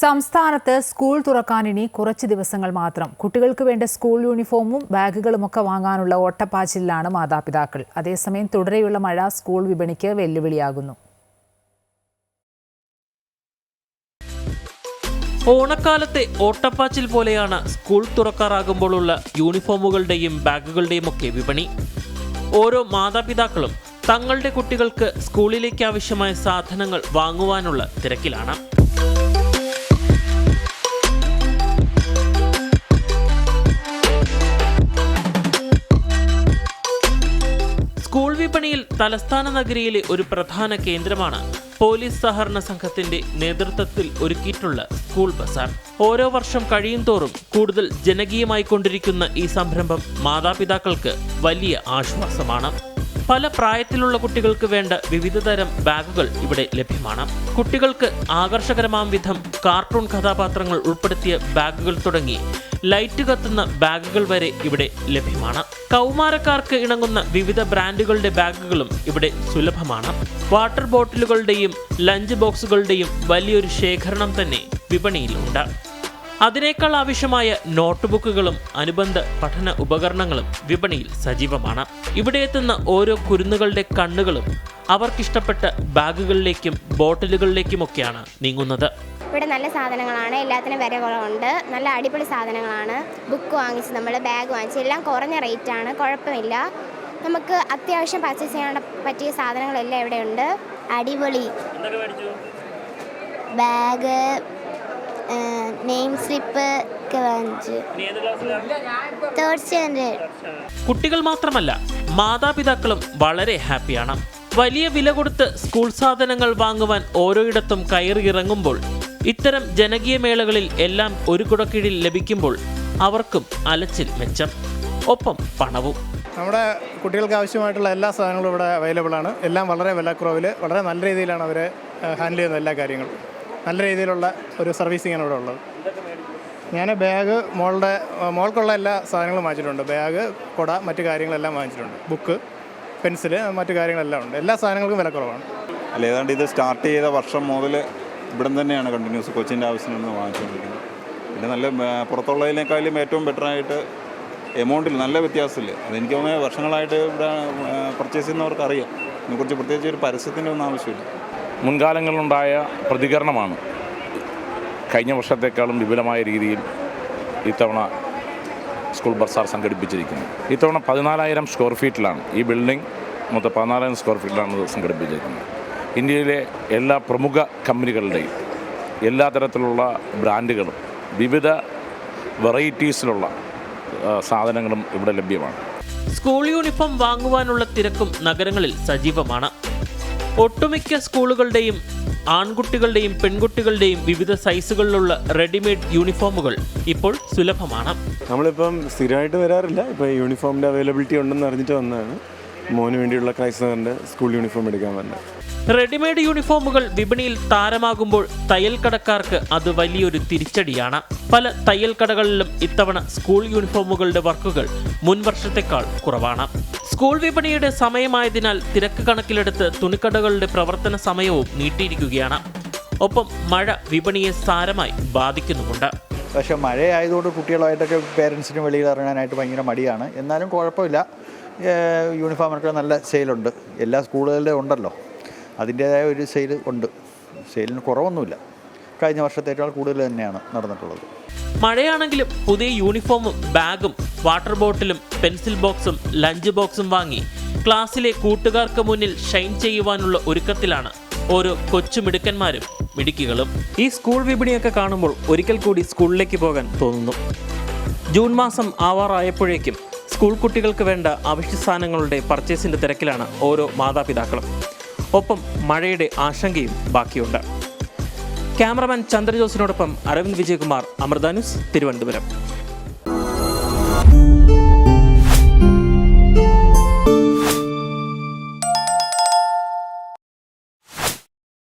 സംസ്ഥാനത്ത് സ്കൂൾ തുറക്കാൻ ഇനി കുറച്ച് ദിവസങ്ങൾ മാത്രം. കുട്ടികൾക്ക് വേണ്ട സ്കൂൾ യൂണിഫോമും ബാഗുകളുമൊക്കെ വാങ്ങാനുള്ള ഓട്ടപ്പാച്ചിലാണ് മാതാപിതാക്കൾ. അതേസമയം തുടരെയുള്ള മഴ സ്കൂൾ വിപണിക്ക് വെല്ലുവിളിയാകുന്നു. ഓണക്കാലത്തെ ഓട്ടപ്പാച്ചിൽ പോലെയാണ് സ്കൂൾ തുറക്കാറാകുമ്പോഴുള്ള യൂണിഫോമുകളുടെയും ബാഗുകളുടെയും ഒക്കെ വിപണി. ഓരോ മാതാപിതാക്കളും തങ്ങളുടെ കുട്ടികൾക്ക് സ്കൂളിലേക്ക് ആവശ്യമായ സാധനങ്ങൾ വാങ്ങുവാനുള്ള തിരക്കിലാണ്. സ്കൂൾ വിപണിയിൽ തലസ്ഥാന നഗരിയിലെ ഒരു പ്രധാന കേന്ദ്രമാണ് പോലീസ് സഹകരണ സംഘത്തിന്റെ നേതൃത്വത്തിൽ ഒരുക്കിയിട്ടുള്ള സ്കൂൾ ബസാർ. ഓരോ വർഷം കഴിയും തോറും കൂടുതൽ ജനകീയമായി കൊണ്ടിരിക്കുന്ന ഈ സംരംഭം മാതാപിതാക്കൾക്ക് വലിയ ആശ്വാസമാണ്. പല പ്രായത്തിലുള്ള കുട്ടികൾക്ക് വേണ്ട വിവിധ തരം ബാഗുകൾ ഇവിടെ ലഭ്യമാണ്. കുട്ടികൾക്ക് ആകർഷകരമാം വിധം കാർട്ടൂൺ കഥാപാത്രങ്ങൾ ഉൾപ്പെടുത്തിയ ബാഗുകൾ തുടങ്ങി ലൈറ്റ് കത്തുന്ന ബാഗുകൾ വരെ ഇവിടെ ലഭ്യമാണ്. കൗമാരക്കാർക്ക് ഇണങ്ങുന്ന വിവിധ ബ്രാൻഡുകളുടെ ബാഗുകളും ഇവിടെ സുലഭമാണ്. വാട്ടർ ബോട്ടിലുകളുടെയും ലഞ്ച് ബോക്സുകളുടെയും വലിയൊരു ശേഖരണം തന്നെ വിപണിയിലുണ്ട്. അതിനേക്കാൾ ആവശ്യമായ നോട്ട്ബുക്കുകളും അനുബന്ധ പഠന ഉപകരണങ്ങളും വിപണിയിൽ സജീവമാണ്. ഇവിടെ എത്തുന്ന ഓരോ കുരുന്നുകളുടെ കണ്ണുകളും അവർക്കിഷ്ടപ്പെട്ട ബാഗുകളിലേക്കും ബോട്ടിലുകളിലേക്കുമൊക്കെയാണ് നീങ്ങുന്നത്. ഇവിടെ നല്ല സാധനങ്ങളാണ് എല്ലാത്തിനും വില കുറവുണ്ട് നല്ല അടിപൊളി സാധനങ്ങളാണ്. ബുക്ക് വാങ്ങിച്ച് നമ്മൾ ബാഗ് വാങ്ങിച്ച് എല്ലാം കുറഞ്ഞ റേറ്റാണ് കുഴപ്പമില്ല. നമുക്ക് അത്യാവശ്യം പർച്ചേസ് ചെയ്യാൻ പറ്റിയ സാധനങ്ങളെല്ലാം ഇവിടെയുണ്ട്. അടിപൊളി. ബാഗ് നെയിം സ്ലിപ്പ് ഒക്കെ വാങ്ങിച്ചു. തേർഡ് സ്റ്റാൻഡേർഡ് കുട്ടികൾ മാത്രമല്ല മാതാപിതാക്കളും വളരെ ഹാപ്പിയാണ്. വലിയ വില കൊടുത്ത് സ്കൂൾ സാധനങ്ങൾ വാങ്ങുവാൻ ഓരോയിടത്തും കയറി ഇറങ്ങുമ്പോൾ ഇത്തരം ജനകീയ മേളകളിൽ എല്ലാം ഒരു കുടക്കീഴിൽ ലഭിക്കുമ്പോൾ അവർക്കും അലച്ചിൽ മെച്ചം ഒപ്പം പണവും. നമ്മുടെ കുട്ടികൾക്ക് ആവശ്യമായിട്ടുള്ള എല്ലാ സാധനങ്ങളും ഇവിടെ അവൈലബിൾ ആണ്. എല്ലാം വളരെ വിലക്കുറവിൽ വളരെ നല്ല രീതിയിലാണ് അവർ ഹാൻഡിൽ ചെയ്യുന്ന എല്ലാ കാര്യങ്ങളും. നല്ല രീതിയിലുള്ള ഒരു സർവീസിങ്ങാണ് ഇവിടെ ഉള്ളത്. ഞാൻ ബാഗ് മോളുടെ മോൾക്കുള്ള എല്ലാ സാധനങ്ങളും വാങ്ങിച്ചിട്ടുണ്ട്. ബാഗ് കുട മറ്റു കാര്യങ്ങളെല്ലാം വാങ്ങിച്ചിട്ടുണ്ട്. ബുക്ക് പെൻസിൽ മറ്റു കാര്യങ്ങളെല്ലാം ഉണ്ട്. എല്ലാ സാധനങ്ങൾക്കും വില കുറവാണ്. അല്ല ഏതാണ്ട് ഇത് സ്റ്റാർട്ട് ചെയ്ത വർഷം മുതൽ ഇവിടെ തന്നെയാണ് കണ്ടിന്യൂസ് കൊച്ചിന്റെ ആവശ്യത്തിന് വാങ്ങിച്ചുകൊണ്ടിരിക്കുന്നത്. പിന്നെ നല്ല പുറത്തുള്ളതിനേക്കാളും ഏറ്റവും ബെറ്ററായിട്ട് എമൗണ്ടിൽ നല്ല വ്യത്യാസമില്ല? അതെനിക്ക് തോന്നുന്നത് വർഷങ്ങളായിട്ട് ഇവിടെ പർച്ചേസ് ചെയ്യുന്നവർക്ക് അറിയാം ഇതിനെക്കുറിച്ച് പ്രത്യേകിച്ച് ഒരു പരസ്യത്തിന്റെ ഒന്നും ആവശ്യമില്ല. മുൻകാലങ്ങളിലുണ്ടായ പ്രതികരണമാണ്. കഴിഞ്ഞ വർഷത്തേക്കാളും വിപുലമായ രീതിയിൽ ഇത്തവണ സ്കൂൾ ബസാർ സംഘടിപ്പിച്ചിരിക്കുന്നത്. ഇത്തവണ പതിനാലായിരം സ്ക്വയർ ഫീറ്റിലാണ് ഈ ബിൽഡിംഗ് മൊത്തം പതിനാലായിരം സ്ക്വയർ ഫീറ്റിലാണ് ഇത് സംഘടിപ്പിച്ചിരിക്കുന്നത്. ഇന്ത്യയിലെ എല്ലാ പ്രമുഖ കമ്പനികളുടെയും എല്ലാ തരത്തിലുള്ള ബ്രാൻഡുകളും വിവിധ വെറൈറ്റീസിലുള്ള സാധനങ്ങളും ഇവിടെ ലഭ്യമാണ്. സ്കൂൾ യൂണിഫോം വാങ്ങുവാനുള്ള തിരക്കും നഗരങ്ങളിൽ സജീവമാണ്. ഒട്ടുമിക്ക സ്കൂളുകളുടെയും ആൺകുട്ടികളുടെയും പെൺകുട്ടികളുടെയും വിവിധ സൈസുകളിലുള്ള റെഡിമെയ്ഡ് യൂണിഫോമുകൾ ഇപ്പോൾ സുലഭമാണ്. നമ്മളിപ്പം സ്ഥിരമായിട്ട് വരാറില്ല. ഇപ്പോൾ യൂണിഫോമിന്റെ അവൈലബിലിറ്റി ഉണ്ടെന്ന് അറിഞ്ഞിട്ട് വന്നതാണ്. മോന് വേണ്ടിയുള്ള ക്രൈസ്തവറിന്റെ സ്കൂൾ യൂണിഫോം എടുക്കാൻ വന്നത്. റെഡിമെയ്ഡ് യൂണിഫോമുകൾ വിപണിയിൽ താരമാകുമ്പോൾ തയ്യൽ കടക്കാർക്ക് അത് വലിയൊരു തിരിച്ചടിയാണ്. പല തയ്യൽ കടകളിലും ഇത്തവണ സ്കൂൾ യൂണിഫോമുകളുടെ വർക്കുകൾ മുൻവർഷത്തെക്കാൾ കുറവാണ്. സ്കൂൾ വിപണിയുടെ സമയമായതിനാൽ തിരക്ക് കണക്കിലെടുത്ത് തുണിക്കടകളുടെ പ്രവർത്തന സമയവും നീട്ടിയിരിക്കുകയാണ്. ഒപ്പം മഴ വിപണിയെ സാരമായി ബാധിക്കുന്നുമുണ്ട്. പക്ഷെ മഴയായതുകൊണ്ട് കുട്ടികളായിട്ടൊക്കെ പേരൻസിന് വെളിയിൽ ഇറങ്ങാനായിട്ട് ഭയങ്കര മടിയാണ്. എന്നാലും കുഴപ്പമില്ല. യൂണിഫോമൊക്കെ നല്ല സെയിലുണ്ട് എല്ലാ സ്കൂളുകളിലും ഉണ്ടല്ലോ. അതിന്റേതായ ഒരു സെയിൽ ഉണ്ട്. സെയിലിന് കുറവൊന്നുമില്ല. കഴിഞ്ഞ വർഷത്തേക്കാൾ കൂടുതൽ തന്നെയാണ് നടന്നിട്ടുള്ളത്. മഴയാണെങ്കിലും പുതിയ യൂണിഫോമും ബാഗും വാട്ടർ ബോട്ടിലും പെൻസിൽ ബോക്സും ലഞ്ച് ബോക്സും വാങ്ങി ക്ലാസ്സിലെ കൂട്ടുകാർക്ക് മുന്നിൽ ഷൈൻ ചെയ്യുവാനുള്ള ഒരുക്കത്തിലാണ് ഓരോ കൊച്ചു മിടുക്കന്മാരും മിടുക്കികളും. ഈ സ്കൂൾ വിപണിയൊക്കെ കാണുമ്പോൾ ഒരിക്കൽ കൂടി സ്കൂളിലേക്ക് പോകാൻ തോന്നുന്നു. ജൂൺ മാസം ആവാറായപ്പോഴേക്കും സ്കൂൾ കുട്ടികൾക്ക് വേണ്ട അവശ്യ സാധനങ്ങളുടെ പർച്ചേസിന്റെ തിരക്കിലാണ് ഓരോ മാതാപിതാക്കളും. ഒപ്പം മഴയുടെ ആശങ്കയും ബാക്കിയുണ്ട്. ക്യാമറമാൻ ചന്ദ്രജോസിനോടൊപ്പം അരവിന്ദ് വിജയകുമാർ അമൃത ന്യൂസ് തിരുവനന്തപുരം.